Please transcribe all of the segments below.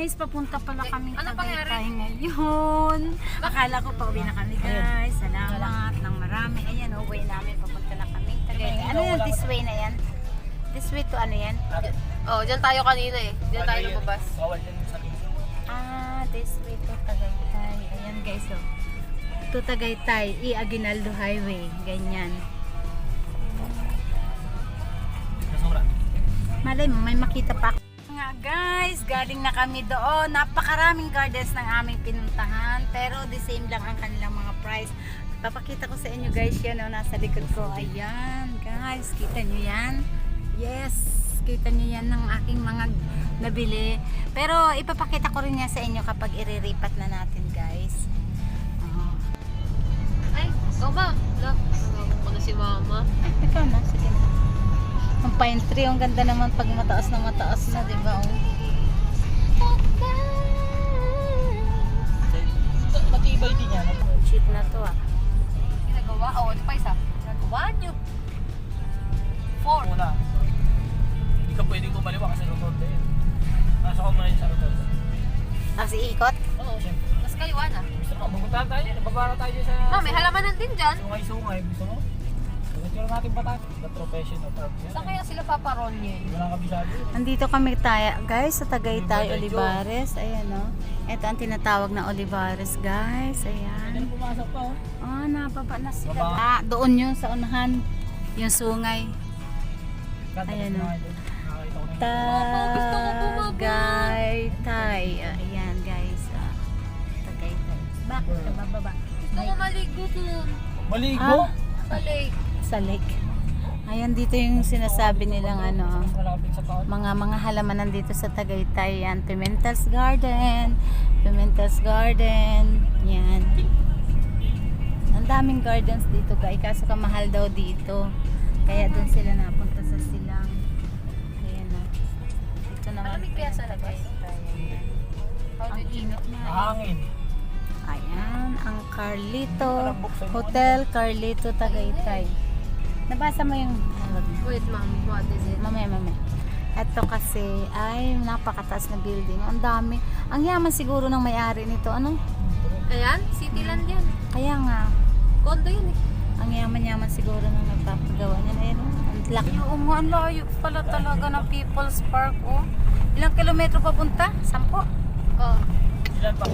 Guys, papunta pala kami ano? Tagaytay ngayon. Akala ko pauwi na kami guys. Salamat ng marami. Ayan, oh, way namin. Papunta na kami Tagaytay. Ano yung this way na yan? This way to ano yan? Oh, dyan tayo kanina eh. Dyan tayo lumabas. Yan sa linggo. Ah, this way to Tagaytay. Ayan guys, oh. To Tagaytay, E. Aguinaldo Highway. Ganyan. Malay mo, may makita pa ako. Guys, galing na kami doon. Napakaraming gardens ng aming pinuntahan. Pero the same lang ang kanilang mga price. Papakita ko sa inyo guys yan. Oh, nasa likod ko. Ayan guys, kita nyo yan? Yes, kita nyo yan ng aking mga nabili. Pero ipapakita ko rin yan sa inyo kapag iriripat na natin guys. Oh. Ay, oh ma. Look, ko na si mama. Ay, ikaw na. Sige na. Ang pine tree, ang ganda naman pag mataas na mataas na, di ba? Oh. Matibay din yan. Cheap na to ah. Ginagawa? Oh, di pa isa. Ginagawa nyo. Four. Una, hindi ka pwedeng kumaliwa kasi rotonda yun. Nasa ko muna yun sa rotonda. Kasi ikot? Oo, siyempre. Tapos kaliwa na. Gusto mo, pupuntahan tayo. Babara tayo sa... Ma, may halamanan din dyan. Sungay-sungay. Gusto mo? Pagkatira natin pa tayo. The profession of art. Saan kaya sila paparoon yun? Wala kang kabisado yun. Nandito kami tayo, guys, sa Tagaytay, Olivares. Ayan, oh. Ito ang tinatawag na Olivares, guys. Hindi Ayan. pumasok pa, oh. Oh, nababa na sila. Baba. Ah, doon yun sa unahan. Yung sungay. Ayan, bumaba. Tagaytay. Ayan, guys. Ah, Tagaytay. Bakit ka bababa? Gusto ko maligo dun. Maligo? Ah. Sa lake. Sa lake. Ayan, dito yung sinasabi nilang ano, mga mga halamanan dito sa Tagaytay. Yan Pimentel's Garden. Pimentel's Garden. Yan ang daming gardens dito guys. Kaso kamahal daw dito. Kaya doon sila napunta sa silang ayan na. Dito naman Malamig kaya sa labas? Ang init na Hangin. Ayan Carlito Hotel Carlito Tagaytay nabasa mo yung Wait, ma'am. What is it? Mamaya, mamaya. Ito kasi ay napakataas na building. Ang dami. Ang yaman siguro ng may-ari nito. Ano? Ayan, Cityland yan. Kaya nga, Condo yun eh. ang yaman-yaman siguro ng nagpapagawa niya. Ayun, oh. ang laki. Oo nga, ang layo pala talaga ng People's Park. Oh. Ilang kilometro papunta? Sampo? Oh. Ilan pa?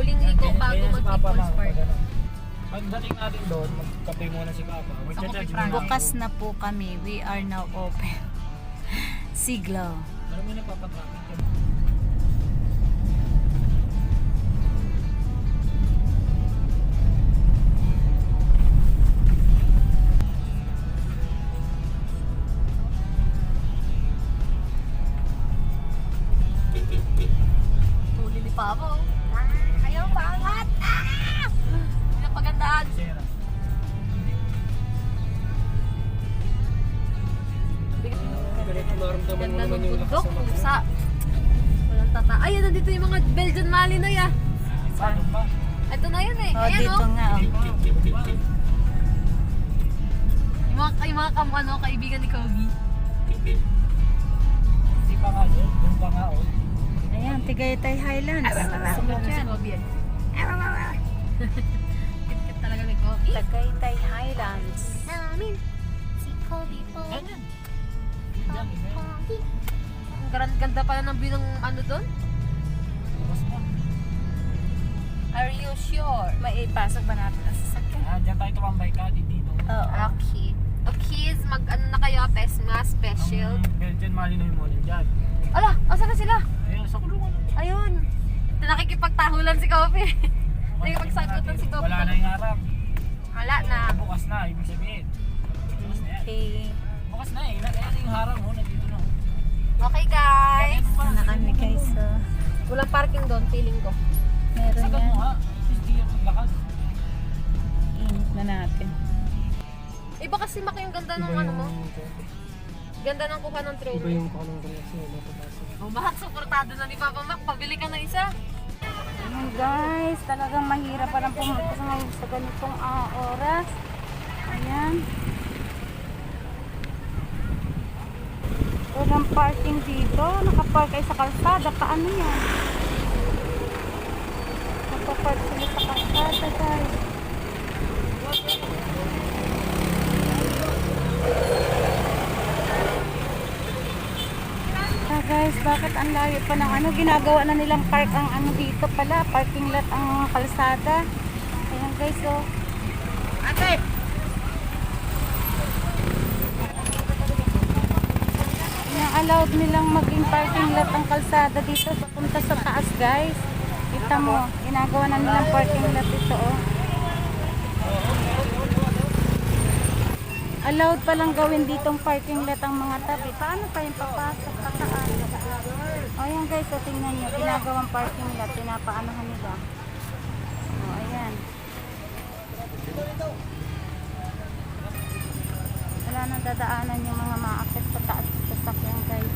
Huling liko Ganyan- bago ganyan si mag Papa, People's ma'am, Park. pag ano. Pagdating natin doon, magkape muna si Papa. Bukas na po kami. We are now open. Siglo. Alam mo na yung mga Belgian Malinoy ah. Ito na yun eh. Oh, Ayan dito oh. nga. Oh. Yung mga, yung mga kam, ano, kaibigan ni Kobe. Hindi pa nga yun. Yung pa nga oh. Ayan, Tigaytay Highlands. Sunod Si yan. Kobe yan. Kit-kit talaga ni Kobe. Tagaytay Highlands. Namin. Si Kobe po. Yan yan. Yan, yan. Ang grand ganda pala ng view ng ano doon. Tapos na. Are you sure? May ipasok ba natin ang sasakyan? Ah, dyan tayo tumambay ka dito. Oo. Okay. Okay, mag ano na kayo, Tesma special. Ang Belgian Malinoy mo dyan. Ala, asa na sila? Ayun, sa kulungan. Ayun. Nakikipagtahulan si Kobe. Nakikipagsagutan si Kobe. Wala na yung harap. Wala na. Bukas na, ibig sabihin. Bukas na yan. Okay. Bukas na eh. Na- Ayan yung harang oh, nandito na. oh. Okay guys. Na kami guys. So, Walang parking doon, feeling ko. meron mo yan. nga. Sis, di yung lakad. Init na natin. Iba kasi maki yung ganda ng ano mo. Ganda ng kuha ng trailer. yung kano ng reaksyon na papasok. Oh, Mac, suportado na ni Papa Mac. Pabili ka ng isa. Ayun guys, talagang mahirap parang pumunta sa ngayon sa ganitong ah, oras. Ayan. Walang parking dito. Nakapark kayo sa kalsada. Paano yan? Nakapark sila sa kalsada guys. Ah, guys, bakit ang layo pa ng ano? Ginagawa na nilang park ang ano dito pala. Parking lot ang kalsada. Ayan guys, oh. Ate! Ayan, allowed nilang maging parking lot ang kalsada dito. Papunta sa taas, guys. Kita mo, ginagawa na nilang parking lot ito, oh. Allowed palang gawin ditong parking lot ang mga tabi. Paano pa yung papasok pa saan? O ayan guys, so tingnan nyo. Ginagawang parking lot. Pinapaanohan nila. O ayan. Wala nang dadaanan yung mga maakit sa taas sa sasakyan guys.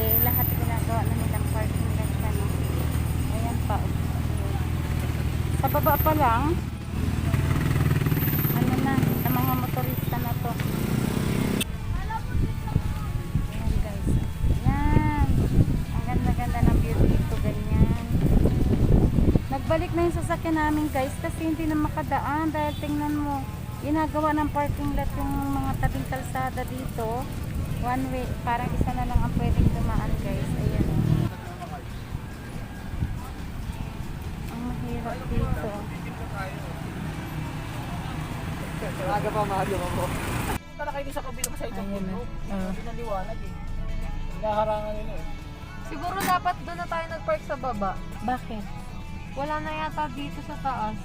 Kasi lahat ginagawa na nilang parking lot. Ano. Ayan pa. oh. Sa baba pa lang, ano na, sa mga motorista na to. Ayan guys. Ayan. Ang ganda-ganda ng view dito, ganyan. Nagbalik na yung sasakyan namin guys kasi hindi na makadaan dahil tingnan mo, ginagawa ng parking lot yung mga tabing kalsada dito. One way, parang isa na lang ang pwedeng dumaan guys. Ayan. Ang mahirap dito. Maaga pa, po. Punta na kayo sa kabilang sa itong puno. na. Ah. Hindi na liwanag eh. Hinaharangan nila eh. Siguro dapat doon na tayo nag-park sa baba. Bakit? Wala na yata dito sa taas.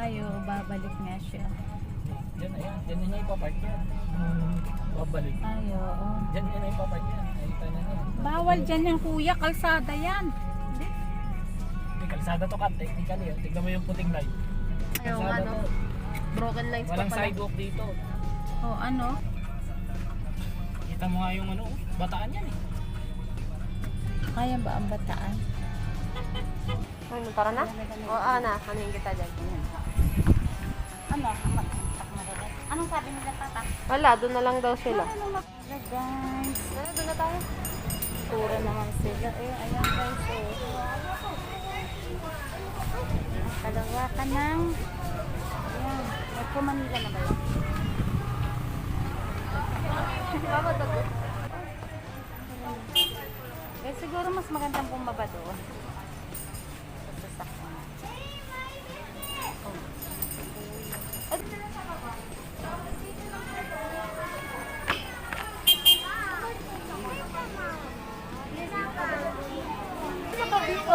Ayo, babalik nga siya. Diyan na yan. Diyan na niya ipapark yan. Babalik. Ayo, oo. Diyan niya na ipapark yan. Nakita na niya. Bawal dyan yung kuya, kalsada yan. Hindi, kalsada to kat. Technically. eh. Tignan mo yung puting line. Yung Kalsada ano, to. broken lines pa Walang pala. sidewalk dito. O ano? Kita mo nga yung ano, bataan yan eh. Kaya ba ang bataan? Ay, tara na? O, ana, ano yung kita dyan? Ano? Anong sabi nila tata? Wala, doon na lang daw sila. Ano mag... guys. Ano, doon na tayo? Tura naman sila. Eh, ayan guys. Oh. Ang kalawakan ng... Ayan. Metro Manila na ba yun? Baba, dago. Eh, siguro mas magandang bumaba doon.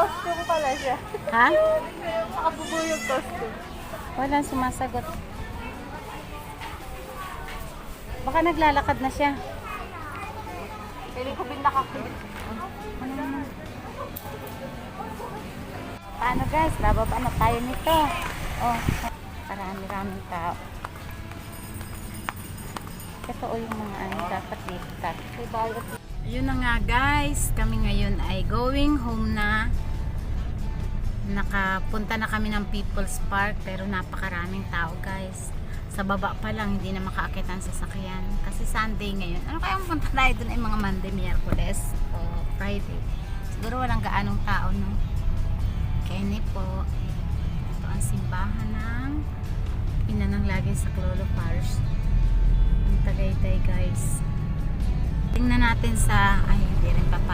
Costume pala siya. Ha? Nakabubo yung costume. Walang sumasagot. Baka naglalakad na siya. Piling ko binaka ko. Ano naman? Paano guys? Bababa na tayo nito. Oh, marami-raming tao. Ito o yung mga ano dapat dito. Yun na nga guys. Kami ngayon ay going home na. Nakapunta na kami ng People's Park pero napakaraming tao guys. Sa baba pa lang hindi na makaakit ang sasakyan. Kasi Sunday ngayon. Ano kaya punta tayo dun ay mga Monday, Miyerkules o Friday. Siguro walang gaanong tao no. Kenny po. Ito ang simbahan ng ina ng laging sa Clolo Parish. Ang Tagaytay guys. Tingnan natin sa, ay hindi rin kung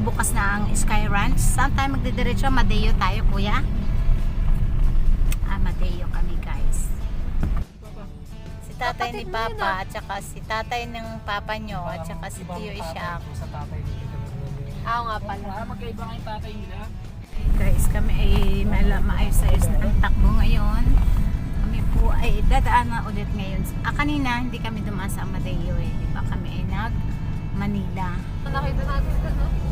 bukas na ang Sky Ranch. Saan tayo magdidiretso? Madeo tayo, kuya. Ah, Madeo kami, guys. Si tatay ni Papa, ah. at saka si tatay ng Papa nyo, at saka si Tio Ishak. Ah, nga pala. Magkaiba nga yung tatay nila. Guys, kami ay maayos-ayos na ang takbo ngayon. Kami po ay dadaan na ulit ngayon. Ah, kanina, hindi kami dumaan sa Amadeo eh. Di Diba kami ay nag Manila. So, nakita natin ito, no?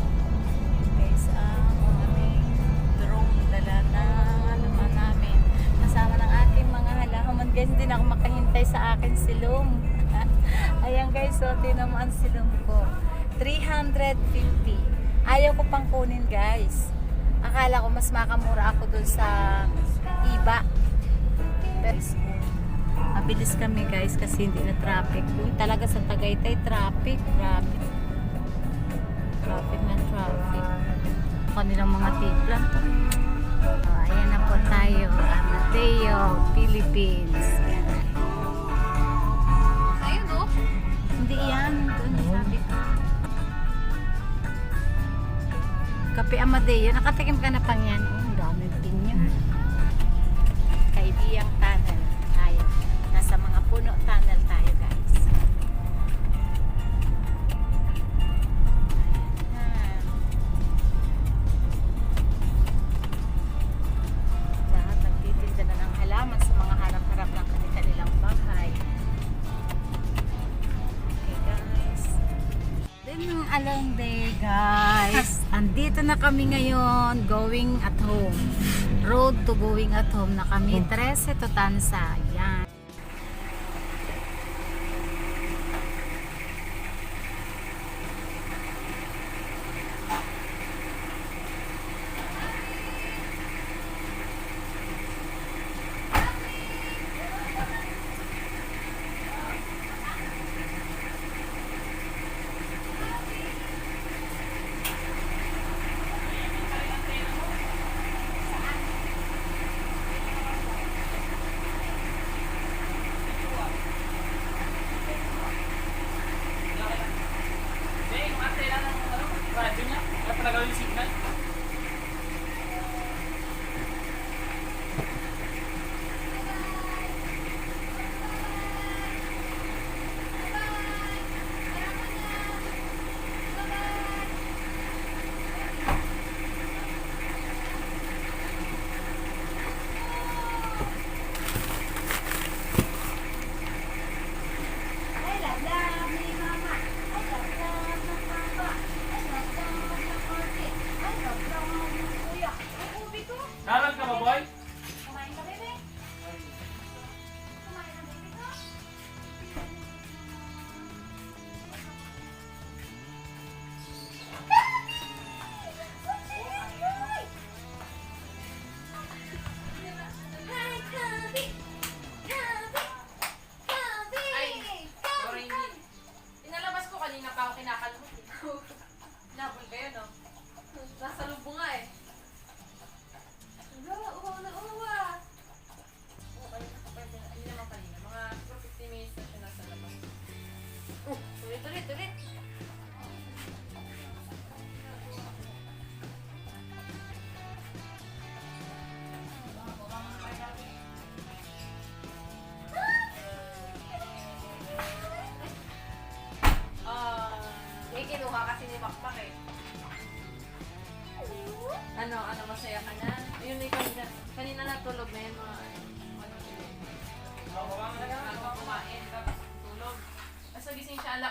silong. Ayan guys, so tinan mo silong ko. 350. Ayaw ko pang kunin guys. Akala ko mas makamura ako dun sa iba. Guys, mabilis kami guys kasi hindi na traffic. Kung talaga sa Tagaytay, traffic, traffic. Traffic na traffic. Kanilang mga tipla. Oh, ayan na po tayo. Mateo, Philippines. Yan. yan. Doon sabi ko. Kape Amadeo. Nakatikim ka na pang yan. Eh. na kami ngayon going at home. Road to going at home na kami. 13 to Tansa.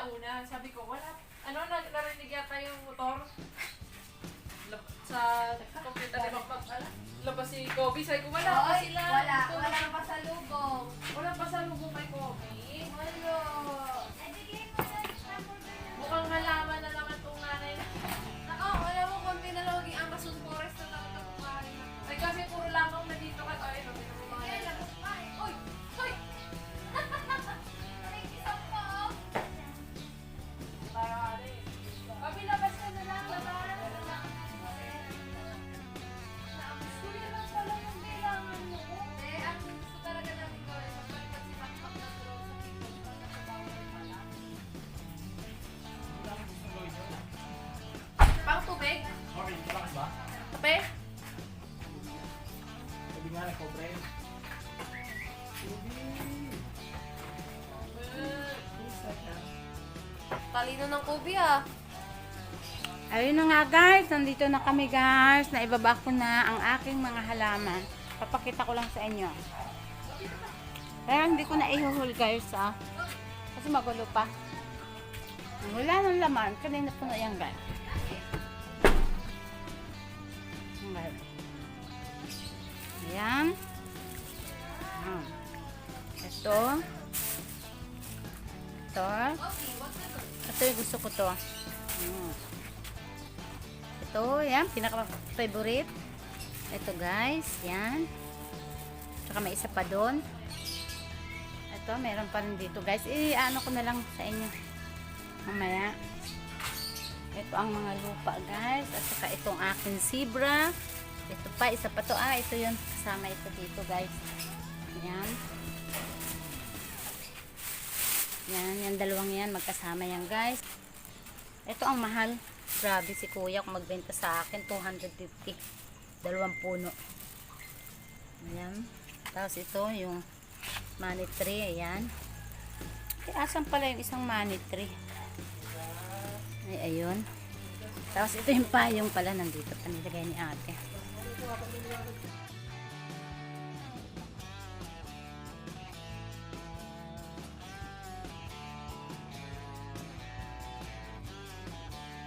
alauna, sabi ko, wala, ano, na- narinig yata yung motor Lab- sa computer ni Bakbak, ala, labas si Kobe, sabi ko, wala pa sila. Wala, Ito, wala pa sa lubong. Wala pa sa lubong kay Kobe. talino ng Kobe ah. Ayun na nga guys, nandito na kami guys. Naibaba ko na ang aking mga halaman. Papakita ko lang sa inyo. Kaya hindi ko na ihuhul guys ah. Kasi magulo pa. Wala ng laman. Kanina po na yan guys. Ayan. Ah. Ito. Ito. Ito yung gusto ko to. Ito, yan. Pinaka-favorite. Ito guys. Yan. Tsaka may isa pa doon. Ito, meron pa rin dito guys. I-ano ko na lang sa inyo. Mamaya. Ito ang mga lupa guys. At saka itong aking zebra. Ito pa, isa pa to. Ah, ito yun. Kasama ito dito guys. Yan. Yan, yan dalawang yan. Magkasama yan guys. Ito ang mahal. Grabe si kuya kung magbenta sa akin. 250. Dalawang puno. Ayan. Tapos ito yung money tree. Ayan. Eh, asan pala yung isang money tree? Ay, ayun. Tapos ito yung payong pala nandito pa nilagay ni ate.